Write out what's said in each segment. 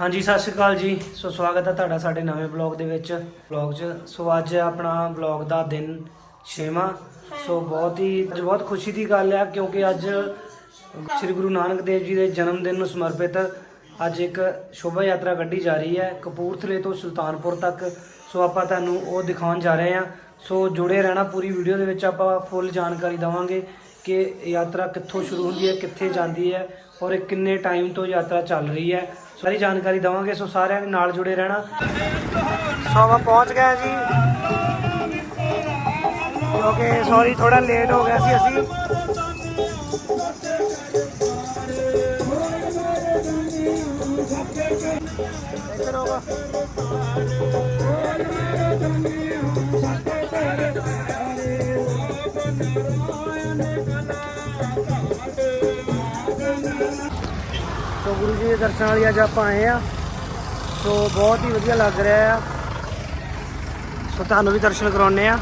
ਹਾਂਜੀ ਸਤਿ ਸ਼੍ਰੀ ਅਕਾਲ ਜੀ। ਸੋ ਸਵਾਗਤ ਹੈ ਤੁਹਾਡਾ ਸਾਡੇ ਨਵੇਂ ਬਲੌਗ ਦੇ ਵਿੱਚ। ਬਲੌਗ 'ਚ ਸੋ ਅੱਜ ਆਪਣਾ ਬਲੌਗ ਦਾ ਦਿਨ ਛੇਵਾਂ। ਸੋ ਬਹੁਤ ਹੀ ਅੱਜ ਬਹੁਤ ਖੁਸ਼ੀ ਦੀ ਗੱਲ ਹੈ ਕਿਉਂਕਿ ਅੱਜ ਸ੍ਰੀ ਗੁਰੂ ਨਾਨਕ ਦੇਵ ਜੀ ਦੇ ਜਨਮ ਦਿਨ ਨੂੰ ਸਮਰਪਿਤ ਅੱਜ ਇੱਕ ਸ਼ੋਭਾ ਯਾਤਰਾ ਕੱਢੀ ਜਾ ਰਹੀ ਹੈ ਕਪੂਰਥਲੇ ਤੋਂ ਸੁਲਤਾਨਪੁਰ ਤੱਕ। ਸੋ ਆਪਾਂ ਤੁਹਾਨੂੰ ਉਹ ਦਿਖਾਉਣ ਜਾ ਰਹੇ ਹਾਂ। ਸੋ ਜੁੜੇ ਰਹਿਣਾ ਪੂਰੀ ਵੀਡੀਓ ਦੇ ਵਿੱਚ ਆਪਾਂ ਫੁੱਲ ਜਾਣਕਾਰੀ ਦਵਾਂਗੇ ਕਿ ਯਾਤਰਾ ਕਿੱਥੋਂ ਸ਼ੁਰੂ ਹੁੰਦੀ ਹੈ ਕਿੱਥੇ ਜਾਂਦੀ ਹੈ ਔਰ ਇਹ ਕਿੰਨੇ ਟਾਈਮ ਤੋਂ ਯਾਤਰਾ ਚੱਲ ਰਹੀ ਹੈ। ਸਾਰੀ ਜਾਣਕਾਰੀ ਦਵਾਂਗੇ, ਸੋ ਸਾਰਿਆਂ ਨੇ ਨਾਲ ਜੁੜੇ ਰਹਿਣਾ। ਸੋ ਆਪਾਂ ਪਹੁੰਚ ਗਏ ਜੀ। ਕਿਉਂਕਿ ਸੌਰੀ ਥੋੜਾ ਲੇਟ ਹੋ ਗਿਆ ਸੀ ਅਸੀਂ। ਇੱਧਰ ਹੋਗਾ ਗੁਰੂ ਜੀ ਦੇ ਦਰਸ਼ਨ ਲਈ ਅੱਜ ਆਪਾਂ ਆਏ ਆ। ਸੋ ਬਹੁਤ ਹੀ ਵਧੀਆ ਲੱਗ ਰਿਹਾ ਆ। ਸੋ ਤੁਹਾਨੂੰ ਵੀ ਦਰਸ਼ਨ ਕਰਾਉਣੇ ਆ।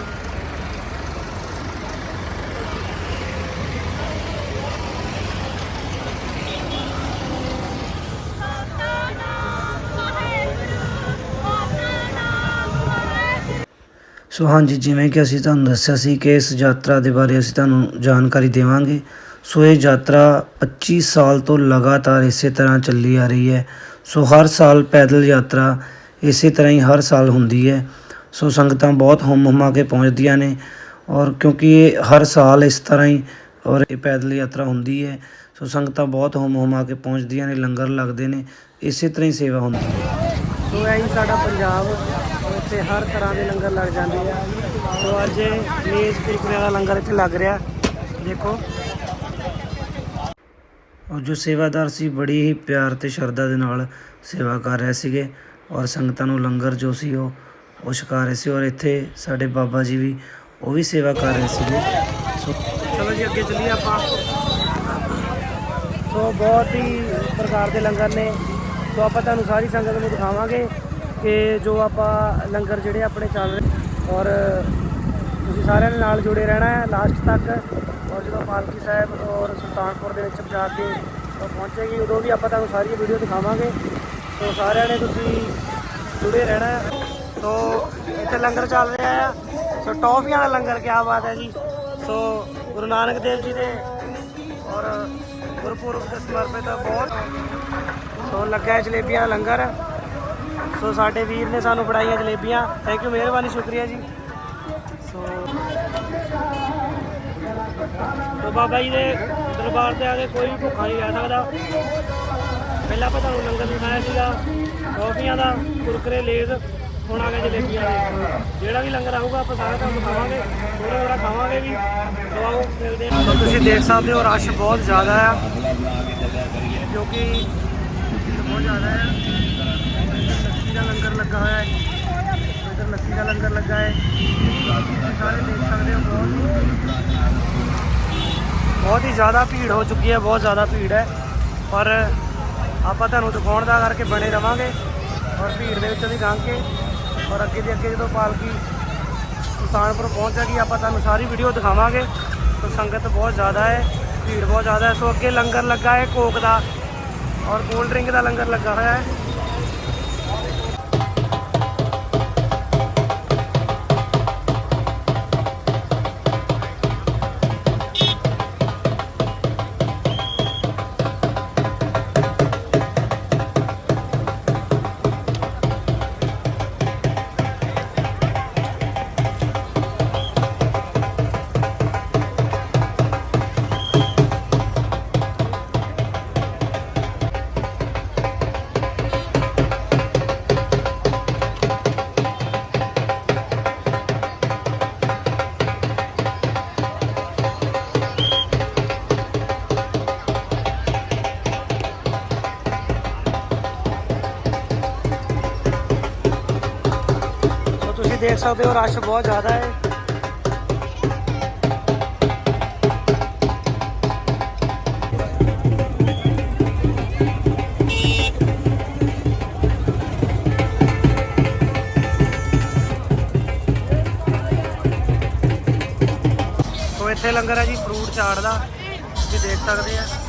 ਸੋ ਹਾਂਜੀ, ਜਿਵੇਂ ਕਿ ਅਸੀਂ ਤੁਹਾਨੂੰ ਦੱਸਿਆ ਸੀ ਕਿ ਇਸ ਯਾਤਰਾ ਦੇ ਬਾਰੇ ਅਸੀਂ ਤੁਹਾਨੂੰ ਜਾਣਕਾਰੀ ਦੇਵਾਂਗੇ। ਸੋ ਇਹ ਯਾਤਰਾ 25 ਸਾਲ ਤੋਂ ਲਗਾਤਾਰ ਇਸੇ ਤਰ੍ਹਾਂ ਚੱਲੀ ਆ ਰਹੀ ਹੈ। ਸੋ ਹਰ ਸਾਲ ਪੈਦਲ ਯਾਤਰਾ ਇਸੇ ਤਰ੍ਹਾਂ ਹੀ ਹਰ ਸਾਲ ਹੁੰਦੀ ਹੈ। ਸੋ ਸੰਗਤਾਂ ਬਹੁਤ ਹੁੰਮ ਹੁਮਾ ਕੇ ਪਹੁੰਚਦੀਆਂ ਨੇ ਔਰ ਕਿਉਂਕਿ ਇਹ ਹਰ ਸਾਲ ਇਸ ਤਰ੍ਹਾਂ ਹੀ ਔਰ ਇਹ ਪੈਦਲ ਯਾਤਰਾ ਹੁੰਦੀ ਹੈ। ਸੋ ਸੰਗਤਾਂ ਬਹੁਤ ਹੁੰਮ ਹੁਮਾ ਕੇ ਪਹੁੰਚਦੀਆਂ ਨੇ, ਲੰਗਰ ਲੱਗਦੇ ਨੇ, ਇਸੇ ਤਰ੍ਹਾਂ ਹੀ ਸੇਵਾ ਹੁੰਦੀ ਹੈ। ਸੋ ਇਹ ਹੀ ਸਾਡਾ ਪੰਜਾਬ, ਇੱਥੇ ਹਰ ਤਰ੍ਹਾਂ ਦੇ ਲੰਗਰ ਲੱਗ ਜਾਂਦੇ ਆ। ਸੋ ਅੱਜ ਮੇਜ਼ ਕੁਰਕੁਰੇ ਦਾ ਲੰਗਰ ਇੱਥੇ ਲੱਗ ਰਿਹਾ। ਦੇਖੋ। ਔਰ ਜੋ ਸੇਵਾਦਾਰ ਸੀ, ਬੜੀ ਹੀ ਪਿਆਰ ਅਤੇ ਸ਼ਰਧਾ ਦੇ ਨਾਲ ਸੇਵਾ ਕਰ ਰਹੇ ਸੀਗੇ ਔਰ ਸੰਗਤਾਂ ਨੂੰ ਲੰਗਰ ਜੋ ਸੀ ਉਹ ਉਹ ਛਕਾ ਰਹੇ ਸੀ ਔਰ ਇੱਥੇ ਸਾਡੇ ਬਾਬਾ ਜੀ ਵੀ, ਉਹ ਵੀ ਸੇਵਾ ਕਰ ਰਹੇ ਸੀਗੇ। ਸੋ ਚਲੋ ਜੀ, ਅੱਗੇ ਚੱਲੀਏ ਆਪਾਂ। ਸੋ ਬਹੁਤ ਹੀ ਪ੍ਰਕਾਰ ਦੇ ਲੰਗਰ ਨੇ। ਸੋ ਆਪਾਂ ਤੁਹਾਨੂੰ ਸਾਰੀ ਸੰਗਤ ਨੂੰ ਦਿਖਾਵਾਂਗੇ ਕਿ ਜੋ ਆਪਾਂ ਲੰਗਰ ਜਿਹੜੇ ਆਪਣੇ ਚੱਲ ਰਹੇ ਔਰ ਤੁਸੀਂ ਸਾਰਿਆਂ ਨੇ ਨਾਲ ਜੁੜੇ ਰਹਿਣਾ ਹੈ। ਲਾਸਟ ਤੱਕ ਔਰ ਜਦੋਂ ਪਾਲਕੀ ਸਾਹਿਬ ਔਰ ਸੁਲਤਾਨਪੁਰ ਦੇ ਵਿੱਚ ਜਾ ਕੇ ਪਹੁੰਚੇਗੀ ਉਦੋਂ ਵੀ ਆਪਾਂ ਤੁਹਾਨੂੰ ਸਾਰੀ ਵੀਡੀਓ ਦਿਖਾਵਾਂਗੇ। ਸੋ ਸਾਰਿਆਂ ਨੇ ਤੁਸੀਂ ਜੁੜੇ ਰਹਿਣਾ ਸੋ ਇੱਥੇ ਲੰਗਰ ਚੱਲ ਰਿਹਾ ਆ ਸੋ ਟੌਫੀਆਂ ਦਾ ਲੰਗਰ, ਕਿਆ ਬਾਤ ਹੈ ਜੀ। ਸੋ ਗੁਰੂ ਨਾਨਕ ਦੇਵ ਜੀ ਦੇ ਔਰ ਗੁਰਪੁਰਬ ਦੇ ਸਮਰਪਿਤ ਬਹੁਤ ਸੋ ਲੱਗਾ ਜਲੇਬੀਆਂ ਦਾ ਲੰਗਰ। ਸੋ ਸਾਡੇ ਵੀਰ ਨੇ ਸਾਨੂੰ ਫੜਾਈਆਂ ਜਲੇਬੀਆਂ। ਥੈਂਕ ਯੂ ਮਿਹਰਬਾਨੀ, ਸ਼ੁਕਰੀਆ ਜੀ। ਸੋ ਬਾਬਾ ਜੀ ਦੇ ਦਰਬਾਰ ਤੇ ਆ ਕੇ ਕੋਈ ਵੀ ਭੁੱਖਾ ਨਹੀਂ ਰਹਿ ਸਕਦਾ। ਪਹਿਲਾਂ ਆਪਾਂ ਤੁਹਾਨੂੰ ਲੰਗਰ ਦਿਖਾਇਆ ਸੀਗਾ, ਕੌਫੀਆਂ ਦਾ, ਕੁਰਕਰੇ, ਲੇਜ਼, ਹੁਣ ਆ ਗਿਆ ਜਲੇਬੀਆਂ ਦੇ। ਜਿਹੜਾ ਵੀ ਲੰਗਰ ਆਊਗਾ, ਆਪਾਂ ਸਾਰਾ ਕੰਮ ਖਾਵਾਂਗੇ ਥੋੜਾ ਥੋੜਾ ਖਾਵਾਂਗੇ ਵੀ ਸੋ ਆਓ ਮਿਲਦੇ ਹਾਂ। ਸੋ ਤੁਸੀਂ ਦੇਖ ਸਕਦੇ ਹੋ, ਰਸ਼ ਬਹੁਤ ਜ਼ਿਆਦਾ ਆ, ਕਿਉਂਕਿ ਬਹੁਤ ਜ਼ਿਆਦਾ ਹੈ ਲੱਸੀ ਦਾ ਲੰਗਰ ਲੱਗਾ ਹੋਇਆ ਹੈ। ਇੱਧਰ ਲੱਸੀ ਦਾ ਲੰਗਰ ਲੱਗਾ ਹੈ। ਸਾਰੇ ਦੇਖ ਸਕਦੇ ਹੋ ਬਹੁਤ। ਬਹੁਤ ਹੀ ਜ਼ਿਆਦਾ ਭੀੜ ਹੋ ਚੁੱਕੀ ਹੈ, ਬਹੁਤ ਜ਼ਿਆਦਾ ਭੀੜ ਹੈ। ਪਰ ਆਪਾਂ ਤੁਹਾਨੂੰ ਦਿਖਾਉਣ ਦਾ ਕਰਕੇ ਬਣੇ ਰਵਾਂਗੇ ਔਰ ਭੀੜ ਦੇ ਵਿੱਚੋਂ ਦੀ ਲੰਘ ਕੇ ਔਰ ਅੱਗੇ ਦੇ ਅੱਗੇ ਜਦੋਂ ਪਾਲਕੀ ਸੁਲਤਾਨਪੁਰ ਪਹੁੰਚ ਜਾਏਗੀ, ਆਪਾਂ ਤੁਹਾਨੂੰ ਸਾਰੀ ਵੀਡੀਓ ਦਿਖਾਵਾਂਗੇ। ਸੋ ਸੰਗਤ ਬਹੁਤ ਜ਼ਿਆਦਾ ਹੈ, ਭੀੜ ਬਹੁਤ ਜ਼ਿਆਦਾ ਹੈ। ਸੋ ਅੱਗੇ ਲੰਗਰ ਲੱਗਾ ਹੈ ਕੋਕ ਦਾ ਔਰ ਕੋਲਡ ਡਰਿੰਕ ਦਾ ਲੰਗਰ ਲੱਗਾ ਹੋਇਆ ਹੈ। ਦੇਖ ਸਕਦੇ ਹੋ, ਰਸ਼ ਬਹੁਤ ਜ਼ਿਆਦਾ ਹੈ। ਸੋ ਇੱਥੇ ਲੰਗਰ ਹੈ ਜੀ, ਫਰੂਟ ਚਾਟ ਦਾ ਤੁਸੀਂ ਦੇਖ ਸਕਦੇ ਆ।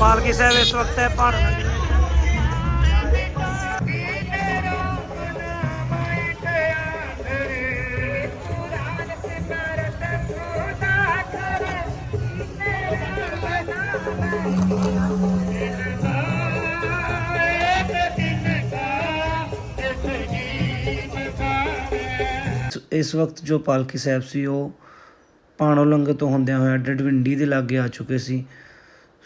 ਪਾਲਕੀ ਸਾਹਿਬ ਇਸ ਵਕਤ ਹੈ ਪਹਾੜ ਇਸ ਵਕਤ ਜੋ ਪਾਲਕੀ ਸਾਹਿਬ ਸੀ, ਉਹ ਪਾਣੋ ਲੰਗ ਤੋਂ ਹੁੰਦਿਆਂ ਹੋਇਆ ਡਡਵਿੰਡੀ ਦੇ ਲਾਗੇ ਆ ਚੁੱਕੇ ਸੀ।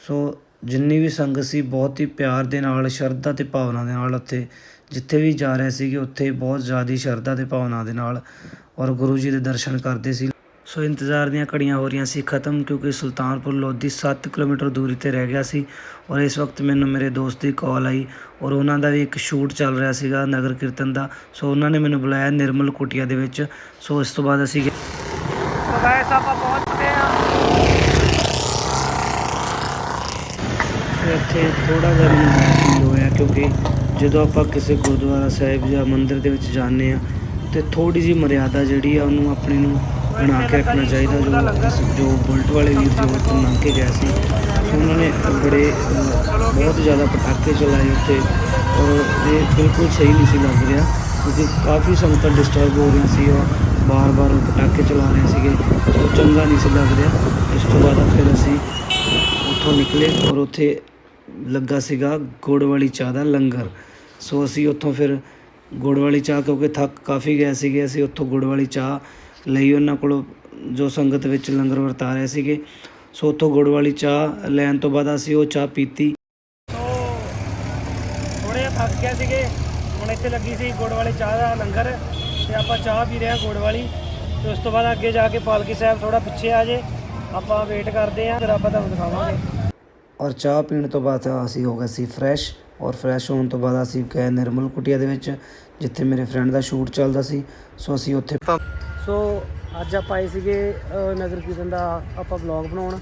ਸੋ ਜਿੰਨੀ ਵੀ ਸੰਗਤ ਸੀ, ਬਹੁਤ ਹੀ ਪਿਆਰ ਦੇ ਨਾਲ, ਸ਼ਰਧਾ ਅਤੇ ਭਾਵਨਾ ਦੇ ਨਾਲ ਉੱਥੇ, ਜਿੱਥੇ ਵੀ ਜਾ ਰਹੇ ਸੀਗੇ, ਉੱਥੇ ਬਹੁਤ ਜ਼ਿਆਦਾ ਸ਼ਰਧਾ ਅਤੇ ਭਾਵਨਾ ਦੇ ਨਾਲ ਔਰ ਗੁਰੂ ਜੀ ਦੇ ਦਰਸ਼ਨ ਕਰਦੇ ਸੀ। ਸੋ ਇੰਤਜ਼ਾਰ ਦੀਆਂ ਘੜੀਆਂ ਹੋ ਰਹੀਆਂ ਸੀ ਖਤਮ, ਕਿਉਂਕਿ ਸੁਲਤਾਨਪੁਰ ਲੋਧੀ 7 ਕਿਲੋਮੀਟਰ ਦੂਰੀ ਤੇ ਰਹਿ ਗਿਆ ਸੀ ਔਰ ਇਸ ਵਕਤ ਮੈਨੂੰ ਮੇਰੇ ਦੋਸਤ ਦੀ ਕਾਲ ਆਈ ਔਰ ਉਹਨਾਂ ਦਾ ਵੀ ਇੱਕ ਸ਼ੂਟ ਚੱਲ ਰਿਹਾ ਸੀਗਾ ਨਗਰ ਕੀਰਤਨ ਦਾ। ਸੋ ਉਹਨਾਂ ਨੇ ਮੈਨੂੰ ਬੁਲਾਇਆ ਨਿਰਮਲ ਕੁਟੀਆ ਦੇ ਵਿੱਚ। ਸੋ ਇਸ ਤੋਂ ਬਾਅਦ ਅਸੀਂ ਗਏ ਸੋ ਗਾਇਸ ਆਪਾਂ ਪਹੁੰਚ ਚੁੱਕੇ ਹਾਂ ਤੇ ਇੱਥੇ ਥੋੜਾ ਜਿਹਾ ਮੈਨੂੰ ਹੋਇਆ ਕਿਉਂਕਿ ਜਦੋਂ ਆਪਾਂ ਕਿਸੇ ਗੁਰਦੁਆਰਾ ਸਾਹਿਬ ਜਾਂ ਮੰਦਿਰ ਦੇ ਵਿੱਚ ਜਾਂਦੇ ਆ ਤੇ ਥੋੜੀ ਜੀ ਮਰਿਆਦਾ ਜਿਹੜੀ ਆ ਉਹਨੂੰ ਆਪਣੇ ਨੂੰ ਬਣਾ ਕੇ ਰੱਖਣਾ ਚਾਹੀਦਾ, ਜੋ ਜੋ ਬੁਲਟ ਵਾਲੇ ਵੀਰ ਜੀ ਉਹ ਤੋਂ ਕੇ ਗਏ ਸੀ, ਉਹਨਾਂ ਨੇ ਬੜੇ, ਬਹੁਤ ਜ਼ਿਆਦਾ ਪਟਾਕੇ ਚਲਾਏ ਉੱਥੇ ਔਰ ਇਹ ਬਿਲਕੁਲ ਸਹੀ ਨਹੀਂ ਸੀ ਲੱਗ ਰਿਹਾ ਕਿਉਂਕਿ ਕਾਫੀ ਸੰਗਤਾਂ ਡਿਸਟਰਬ ਹੋ ਰਹੀਆਂ ਸੀ ਔਰ ਬਾਰ-ਬਾਰ ਉਹ ਪਟਾਕੇ ਚਲਾ ਰਹੇ ਸੀਗੇ, ਉਹ ਚੰਗਾ ਨਹੀਂ ਸੀ ਲੱਗ ਰਿਹਾ। ਇਸ ਤੋਂ ਬਾਅਦ ਫਿਰ ਅਸੀਂ ਉੱਥੋਂ ਨਿਕਲੇ ਔਰ ਉੱਥੇ ਲੱਗਾ ਸੀਗਾ ਗੁੜ ਵਾਲੀ ਚਾਹ ਦਾ ਲੰਗਰ। ਸੋ ਅਸੀਂ ਉੱਥੋਂ ਫਿਰ ਗੁੜ ਵਾਲੀ ਚਾਹ ਕਿਉਂਕਿ ਥੱਕ ਕਾਫੀ ਗਏ ਸੀਗੇ, ਅਸੀਂ ਉੱਥੋਂ ਗੁੜ ਵਾਲੀ ਚਾਹ ਲਈ ਉਹਨਾਂ ਕੋਲੋਂ ਜੋ ਸੰਗਤ ਵਿੱਚ ਲੰਗਰ ਵਰਤਾ ਰਹੇ ਸੀਗੇ। ਸੋ ਉੱਥੋਂ ਗੁੜ ਵਾਲੀ ਚਾਹ ਲੈਣ ਤੋਂ ਬਾਅਦ ਅਸੀਂ ਉਹ ਚਾਹ ਪੀਤੀ। ਸੋ ਥੋੜੇ ਥੱਕ ਗਏ ਸੀਗੇ, ਹੁਣ ਇੱਥੇ ਲੱਗੀ ਸੀ ਗੁੜ ਵਾਲੀ ਚਾਹ ਦਾ ਲੰਗਰ ਤੇ ਆਪਾਂ ਚਾਹ ਪੀ ਰਹੇ ਹਾਂ ਗੁੜ ਵਾਲੀ। ਤੇ ਉਸ ਤੋਂ ਬਾਅਦ ਅੱਗੇ ਜਾ ਕੇ ਪਾਲਕੀ ਸਾਹਿਬ ਥੋੜਾ ਪਿੱਛੇ ਆ ਜੇ, ਆਪਾਂ ਵੇਟ ਕਰਦੇ ਹਾਂ, ਫਿਰ ਆਪਾਂ ਤੁਹਾਨੂੰ ਦਿਖਾਵਾਂਗੇ। ਔਰ ਚਾਹ ਪੀਣ ਤੋਂ ਬਾਅਦ ਅਸੀਂ ਹੋ ਗਏ ਸੀ ਫਰੈਸ਼ ਔਰ ਫਰੈਸ਼ ਹੋਣ ਤੋਂ ਬਾਅਦ ਅਸੀਂ ਗਏ ਨਿਰਮਲ ਕੁਟੀਆ ਦੇ ਵਿੱਚ, ਜਿੱਥੇ ਮੇਰੇ ਫਰੈਂਡ ਦਾ ਸ਼ੂਟ ਚੱਲਦਾ ਸੀ। ਸੋ ਅਸੀਂ ਉੱਥੇ ਸੋ ਅੱਜ ਆਪਾਂ ਆਏ ਸੀਗੇ ਨਗਰ ਕੀਰਤਨ ਦਾ ਆਪਾਂ ਵਲੌਗ ਬਣਾਉਣ।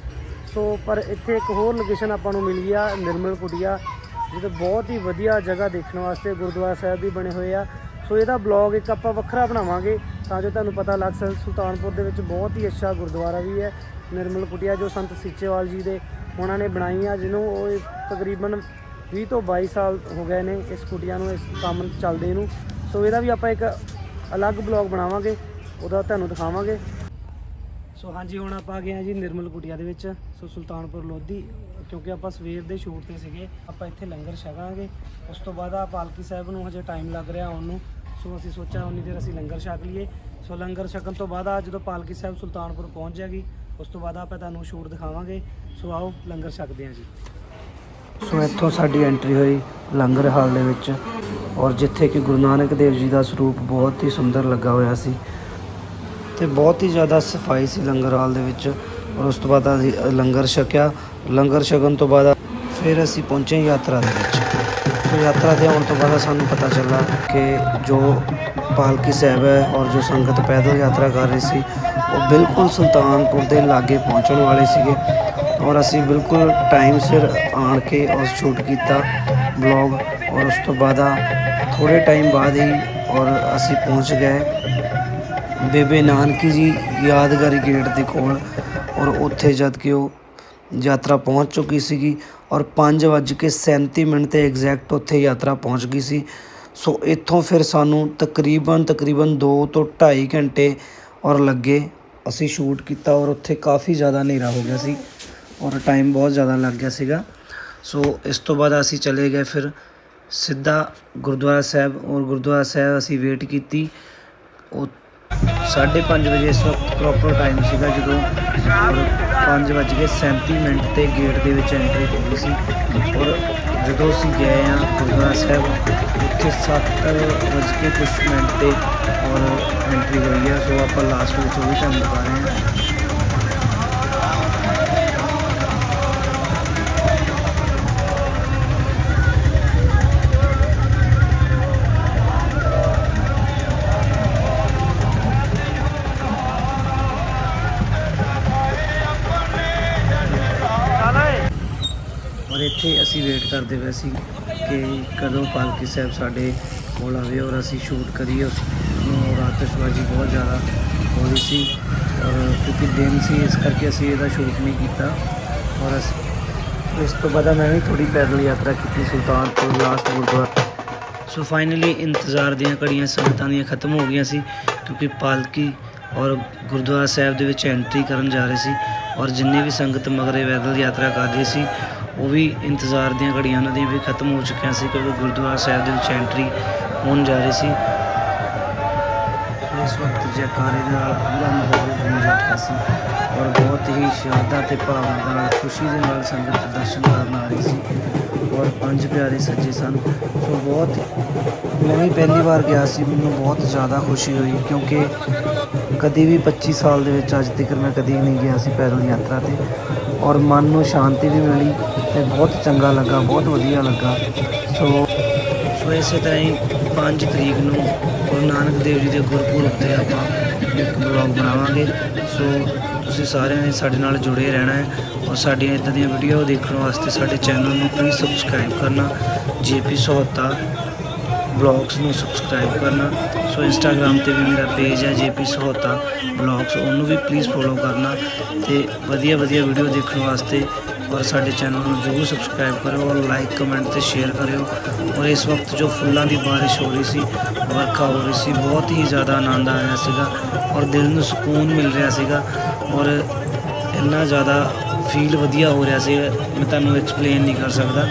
ਸੋ ਪਰ ਇੱਥੇ ਇੱਕ ਹੋਰ ਲੋਕੇਸ਼ਨ ਆਪਾਂ ਨੂੰ ਮਿਲੀ ਆ ਨਿਰਮਲ ਕੁਟੀਆ ਜਿੱਥੇ ਬਹੁਤ ਹੀ ਵਧੀਆ ਜਗ੍ਹਾ ਦੇਖਣ ਵਾਸਤੇ ਗੁਰਦੁਆਰਾ ਸਾਹਿਬ ਵੀ ਬਣੇ ਹੋਏ ਆ। ਸੋ ਇਹਦਾ ਵਲੌਗ ਇੱਕ ਆਪਾਂ ਵੱਖਰਾ ਬਣਾਵਾਂਗੇ, ਤਾਂ ਜੋ ਤੁਹਾਨੂੰ ਪਤਾ ਲੱਗ ਸਕੇ, ਸੁਲਤਾਨਪੁਰ ਦੇ ਵਿੱਚ ਬਹੁਤ ਹੀ ਅੱਛਾ ਗੁਰਦੁਆਰਾ ਵੀ ਹੈ। ਨਿਰਮਲ ਕੁਟੀਆ, ਜੋ ਸੰਤ ਸੀਚੇਵਾਲ ਜੀ ਦੇ ਉਹਨਾਂ ਨੇ ਬਣਾਈ ਆ ਜਿਹਨੂੰ ਉਹ ਤਕਰੀਬਨ 20 ਤੋਂ 22 ਸਾਲ ਹੋ ਗਏ ਨੇ ਇਸ ਕੁਟੀਆ ਨੂੰ, ਇਸ ਕੰਮ ਚੱਲਦੇ ਨੂੰ। ਸੋ ਇਹਦਾ ਵੀ ਆਪਾਂ ਇੱਕ ਅਲੱਗ ਬਲੌਗ ਬਣਾਵਾਂਗੇ, ਉਹਦਾ ਤੁਹਾਨੂੰ ਦਿਖਾਵਾਂਗੇ। ਸੋ ਹਾਂਜੀ, ਹੁਣ ਆਪਾਂ ਗਏ ਹਾਂ ਜੀ ਨਿਰਮਲ ਕੁਟੀਆ ਦੇ ਵਿੱਚ, ਸੋ ਸੁਲਤਾਨਪੁਰ ਲੋਧੀ, ਕਿਉਂਕਿ ਆਪਾਂ ਸਵੇਰ ਦੇ ਸ਼ੂਟ ਤੇ ਸੀਗੇ, ਆਪਾਂ ਇੱਥੇ ਲੰਗਰ ਛਕਾਂਗੇ। ਉਸ ਤੋਂ ਬਾਅਦ ਆ ਪਾਲਕੀ ਸਾਹਿਬ ਨੂੰ ਹਜੇ ਟਾਈਮ ਲੱਗ ਰਿਹਾ ਆਉਣ ਨੂੰ, ਸੋ ਅਸੀਂ ਸੋਚਿਆ ਉਨੀ ਦੇਰ ਅਸੀਂ ਲੰਗਰ ਛਕ ਲਈਏ। ਸੋ ਲੰਗਰ ਛਕਣ ਤੋਂ ਬਾਅਦ ਆ ਜਦੋਂ ਪਾਲਕੀ ਸਾਹਿਬ ਸੁਲਤਾਨਪੁਰ ਪਹੁੰਚ ਜਾਏਗੀ ਉਸ ਤੋਂ ਬਾਅਦ ਆਪਾਂ ਤੁਹਾਨੂੰ ਸ਼ੂਟ ਦਿਖਾਵਾਂਗੇ। ਸੋ ਆਓ, ਲੰਗਰ ਛਕਦੇ ਹਾਂ ਜੀ। ਸੋ ਇੱਥੋਂ ਸਾਡੀ ਐਂਟਰੀ ਹੋਈ ਲੰਗਰ ਹਾਲ ਦੇ ਵਿੱਚ ਔਰ ਜਿੱਥੇ ਕਿ ਗੁਰੂ ਨਾਨਕ ਦੇਵ ਜੀ ਦਾ ਸਰੂਪ ਬਹੁਤ ਹੀ ਸੁੰਦਰ ਲੱਗਾ ਹੋਇਆ ਸੀ ਤੇ ਬਹੁਤ ਹੀ ਜ਼ਿਆਦਾ ਸਫ਼ਾਈ ਸੀ ਲੰਗਰ ਹਾਲ ਦੇ ਵਿੱਚ ਔਰ ਉਸ ਤੋਂ ਬਾਅਦ ਅਸੀਂ ਲੰਗਰ ਛਕਿਆ। ਲੰਗਰ ਛਕਣ ਤੋਂ ਬਾਅਦ ਫਿਰ ਅਸੀਂ ਪਹੁੰਚੇ ਯਾਤਰਾ ਦੇ ਵਿੱਚ। ਸੋ ਯਾਤਰਾ ਦੇ ਆਉਣ ਤੋਂ ਬਾਅਦ ਸਾਨੂੰ ਪਤਾ ਚੱਲਾ ਕਿ ਜੋ ਪਾਲਕੀ ਸਾਹਿਬ ਹੈ ਔਰ ਜੋ ਸੰਗਤ ਪੈਦਲ ਯਾਤਰਾ ਕਰ ਰਹੀ ਸੀ ਉਹ ਬਿਲਕੁਲ ਸੁਲਤਾਨਪੁਰ ਦੇ ਲਾਗੇ ਪਹੁੰਚਣ ਵਾਲੇ ਸੀਗੇ ਔਰ ਅਸੀਂ ਬਿਲਕੁਲ ਟਾਈਮ ਸਿਰ ਆਣ ਕੇ ਔਰ ਸ਼ੂਟ ਕੀਤਾ ਵਲੌਗ ਔਰ ਉਸ ਤੋਂ ਬਾਅਦ ਥੋੜੇ ਟਾਈਮ ਬਾਅਦ ਹੀ ਔਰ ਅਸੀਂ ਪਹੁੰਚ ਗਏ। ਬੇਬੇ ਨਾਨਕੀ ਜੀ ਯਾਦਗਾਰੀ ਗੇਟ ਦੇ ਕੋਲ ਔਰ ਉੱਥੇ ਜਦ ਕਿ ਉਹ ਯਾਤਰਾ ਪਹੁੰਚ ਚੁੱਕੀ ਸੀਗੀ ਔਰ 5:37 ਮਿੰਟ ਤੇ ਐਗਜ਼ੈਕਟ ਉੱਥੇ ਯਾਤਰਾ ਪਹੁੰਚ ਗਈ ਸੀ। ਸੋ ਇੱਥੋਂ ਫਿਰ ਸਾਨੂੰ ਤਕਰੀਬਨ ਤਕਰੀਬਨ 2 ਤੋਂ 2.5 ਘੰਟੇ ਔਰ ਲੱਗੇ। ਅਸੀਂ ਸ਼ੂਟ ਕੀਤਾ ਔਰ ਉੱਥੇ ਕਾਫੀ ਜ਼ਿਆਦਾ ਹਨੇਰਾ ਹੋ ਗਿਆ ਸੀ ਔਰ ਟਾਈਮ ਬਹੁਤ ਜ਼ਿਆਦਾ ਲੱਗ ਗਿਆ ਸੀਗਾ। ਸੋ ਇਸ ਤੋਂ ਬਾਅਦ ਅਸੀਂ ਚਲੇ ਗਏ ਫਿਰ ਸਿੱਧਾ ਗੁਰਦੁਆਰਾ ਸਾਹਿਬ ਔਰ ਗੁਰਦੁਆਰਾ ਸਾਹਿਬ ਅਸੀਂ ਵੇਟ ਕੀਤੀ। ਉਹ 5:30 ਵਜੇ ਇਸ ਵਕਤ ਪ੍ਰੋਪਰ ਟਾਈਮ ਸੀਗਾ ਜਦੋਂ 5:37 ਮਿੰਟ ਤੇ ਗੇਟ ਦੇ ਵਿੱਚ ਐਂਟਰੀ ਹੋ ਗਈ ਸੀ। ਔਰ ਜਦੋਂ ਅਸੀਂ ਗਏ ਆ ਗੁਰਦੁਆਰਾ ਸਾਹਿਬ, ਉੱਥੇ 7 ਕੇ ਕੁਛ ਮਿੰਟ ਤੇ ਔਰ ਐਂਟਰੀ ਹੋਈ ਆ, ਸੋ ਆਪਾਂ ਲਾਸਟ ਵਿੱਚ ਉਹ ਵੀ ਤੁਹਾਨੂੰ ਦਿਖਾ ਰਹੇ ਹਾਂ। ਔਰ ਇੱਥੇ ਅਸੀਂ ਵੇਟ ਕਰਦੇ ਪਏ ਸੀ ਕਿ ਕਦੋਂ ਪਾਲਕੀ ਸਾਹਿਬ ਸਾਡੇ ਕੋਲ ਆਵੇ ਔਰ ਅਸੀਂ ਸ਼ੂਟ ਕਰੀਏ ਉਸ ਆਤਿਸ਼ਬਾਜ਼ੀ ਬਹੁਤ ਜ਼ਿਆਦਾ ਹੋ ਰਹੀ ਸੀ। ਔਰ ਕਿਉਂਕਿ ਦਿਨ ਸੀ, ਇਸ ਕਰਕੇ ਅਸੀਂ ਇਹਦਾ ਸ਼ੂਟ ਨਹੀਂ ਕੀਤਾ। ਔਰ ਅਸੀਂ, ਇਸ ਤੋਂ ਬਾਅਦ ਮੈਂ ਵੀ ਥੋੜੀ ਪੈਦਲ ਯਾਤਰਾ ਕੀਤੀ Sultanpur last gurdwara. So finally ਇੰਤਜ਼ਾਰ ਦੀਆਂ ਘੜੀਆਂ ਸੰਗਤਾਂ ਦੀਆਂ ਖਤਮ ਹੋ ਗਈਆਂ ਸੀ, ਕਿਉਂਕਿ ਪਾਲਕੀ ਔਰ ਗੁਰਦੁਆਰਾ ਸਾਹਿਬ ਦੇ ਵਿੱਚ ਐਂਟਰੀ ਕਰਨ ਜਾ ਰਹੇ ਸੀ। ਔਰ ਜਿੰਨੇ ਵੀ ਸੰਗਤ ਮਗਰੇ ਪੈਦਲ ਯਾਤਰਾ ਕਰ ਰਹੇ ਸੀ, ਉਹ ਵੀ ਇੰਤਜ਼ਾਰ ਦੀਆਂ ਘੜੀਆਂ ਉਹਨਾਂ ਦੀਆਂ ਵੀ ਖਤਮ ਹੋ ਚੁੱਕੀਆਂ ਸੀ, ਕਿਉਂਕਿ ਗੁਰਦੁਆਰਾ ਸਾਹਿਬ ਦੇ ਵਿੱਚ ਐਂਟਰੀ ਹੋਣ ਜਾ ਰਹੀ ਸੀ। ਇਸ ਵਕਤ ਜੈਕਾਰੇ ਦੇ ਨਾਲ ਪੂਰਾ ਮਾਹੌਲ ਗੂੰਜ ਉੱਠਿਆ ਸੀ ਔਰ ਬਹੁਤ ਹੀ ਸ਼ਰਧਾ ਤੇ ਭਾਵਨਾ ਦੇ ਨਾਲ, ਖੁਸ਼ੀ ਦੇ ਨਾਲ ਸੰਗਤ ਦਰਸ਼ਨ ਕਰਨ ਆ ਰਹੀ ਸੀ ਔਰ ਪੰਜ ਪਿਆਰੇ ਸੱਜੇ ਸਨ। ਸੋ ਬਹੁਤ, ਮੈਂ ਵੀ ਪਹਿਲੀ ਵਾਰ ਗਿਆ ਸੀ, ਮੈਨੂੰ ਬਹੁਤ ਜ਼ਿਆਦਾ ਖੁਸ਼ੀ ਹੋਈ ਕਿਉਂਕਿ ਕਦੀ ਵੀ 25 ਸਾਲ ਦੇ ਵਿੱਚ ਅੱਜ ਤੱਕ ਮੈਂ ਕਦੀ ਨਹੀਂ ਗਿਆ ਸੀ ਪੈਦਲ ਯਾਤਰਾ ਤੇ ਔਰ ਮਨ ਨੂੰ ਸ਼ਾਂਤੀ ਵੀ ਮਿਲੀ ਤੇ ਬਹੁਤ ਚੰਗਾ ਲੱਗਾ, ਬਹੁਤ ਵਧੀਆ ਲੱਗਾ। ਸੋ ਸੋ ਇਸੇ ਤਰ੍ਹਾਂ ਹੀ 5 ਤਰੀਕ ਨੂੰ ਗੁਰੂ ਨਾਨਕ ਦੇਵ ਜੀ ਦੇ ਗੁਰਪੁਰਬ ਤੇ ਆਪਾਂ ਇੱਕ ਬਲੌਗ ਬਣਾਵਾਂਗੇ। ਸੋ ਤੁਸੀਂ ਸਾਰਿਆਂ ਨੇ ਸਾਡੇ ਨਾਲ ਜੁੜੇ ਰਹਿਣਾ ਹੈ ਔਰ ਸਾਡੀਆਂ ਇਦਾਂ ਦੀਆਂ ਵੀਡੀਓ ਦੇਖਣ ਵਾਸਤੇ ਸਾਡੇ ਚੈਨਲ ਨੂੰ ਪਲੀਜ਼ ਸਬਸਕ੍ਰਾਈਬ ਕਰਨਾ, ਜੇਪੀ ਸੋਹਤਾ ਬਲੌਗਸ ਨੂੰ ਸਬਸਕ੍ਰਾਈਬ ਕਰਨਾ। ਸੋ ਇੰਸਟਾਗ੍ਰam ਤੇ ਵੀ ਮੇਰਾ ਪੇਜ ਹੈ ਜੇਪੀ ਸੋਹਤਾ ਬਲੌਗਸ ਉਹਨੂੰ ਵੀ ਪਲੀਜ਼ ਫੋਲੋ ਕਰਨਾ ਤੇ ਵਧੀਆ ਵਧੀਆ ਵੀਡੀਓ ਦੇਖਣ ਵਾਸਤੇ ਔਰ ਸਾਡੇ ਚੈਨਲ ਨੂੰ ਜ਼ਰੂਰ ਸਬਸਕ੍ਰਾਈਬ ਕਰਿਓ ਔਰ ਲਾਈਕ ਕਮੈਂਟ ਤੇ ਸ਼ੇਅਰ ਕਰਿਓ। ਔਰ ਇਸ ਵਕਤ ਜੋ ਫੁੱਲਾਂ ਦੀ ਬਾਰਿਸ਼ ਹੋ ਰਹੀ ਸੀ, ਵਰਖਾ ਹੋ ਰਹੀ ਸੀ, ਬਹੁਤ ਹੀ ਜ਼ਿਆਦਾ ਆਨੰਦ ਆ ਰਿਹਾ ਸੀਗਾ ਔਰ ਦਿਲ ਨੂੰ ਸਕੂਨ ਮਿਲ ਰਿਹਾ ਸੀਗਾ ਔਰ ਇੰਨਾ ਜ਼ਿਆਦਾ ਫੀਲ ਵਧੀਆ ਹੋ ਰਿਹਾ ਸੀ, ਮੈਂ ਤੁਹਾਨੂੰ ਐਕਸਪਲੇਨ ਨਹੀਂ ਕਰ ਸਕਦਾ।